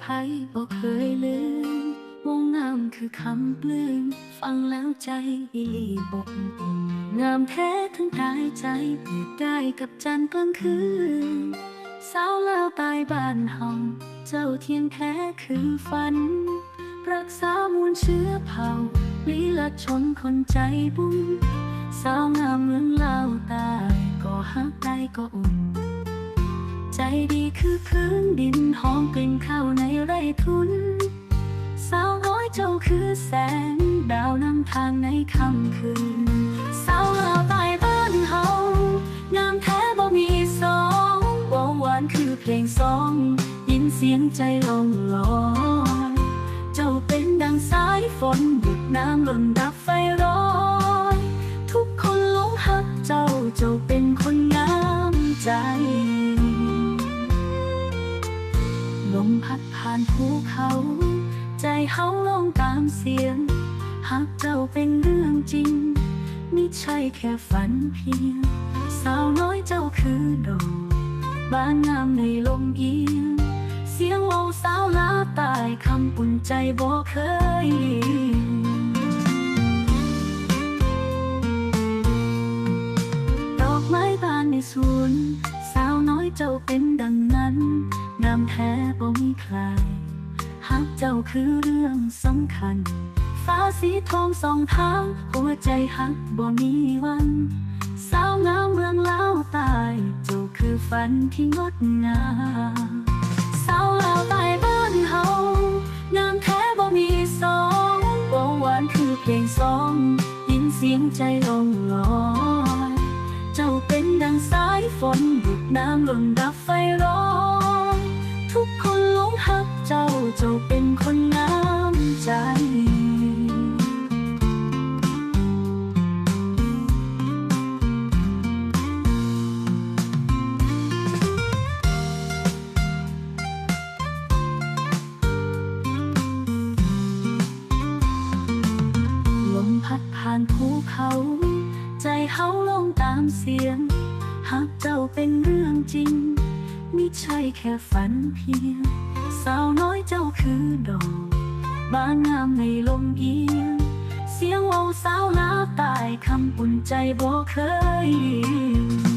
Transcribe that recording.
ไผบ่เคยลืมวงงามคือคำปลื้มฟังแล้วใจอีบกงามแท้ทั้งกายใจเปิดได้กับจันทร์กลางคืนสาวลาวตายบ้านเฮาเจ้าเทียงแท้คือฝัน รักษามวลเชื้อเผ่าลีละชนคนใจบุญสาวงามเมืองลาวตายก็ฮักได้ก็อุ่น ดีคือพื้นดินหอมกลิ่นข้าวในไร่ทุน สาวน้อยเจ้าคือแสง ดาวนำทางในค่ำคืน สาวลาวใต้บ้านเฮางามแท้บ่มีสองวงหวานคือเพลงสอง ยินเสียงใจลงลอยเจ้าเป็นดังสายฝนหยุดน้ำหล่นดับไฟร้อย ลมพัดผ่านภูเขา ใจเฮาลงตามเสียง หากเจ้าเป็นเรื่องจริงไม่ใช่แค่ฝันเพียง สาวน้อยเจ้าคือดอกบ้านงามในลมเอียง เสียงเวาสาวลาตายคำปุ่นใจบ่เคย ใครหักเจ้าคือเรื่องสำคัญ ฟ้าสีทองสองทางหัวใจหักบ่มีวัน สาวงามเมืองลาวตาย เจ้าคือฝันที่งดงามสาวลาวใต้บ้านเฮางามแท้บ่มีสองวงหวานคือเพลงสองยินเสียงใจลงลอยเจ้าเป็นดังสายฝนหยุดน้ำหล่นดับไฟร้อน ทุกคนหลงหักเจ้าเจ้าเป็นคนงามใจ ลมพัดผ่านภูเขา ใจเฮาลงตามเสียง หากเจ้าเป็นเรื่องจริง มิใช่แค่ฝันเพียง สาวน้อยเจ้าคือดอกบานงามในลมเอียง เสียงเวาสาวลาตายคำปุ่นใจบ่เคยลืม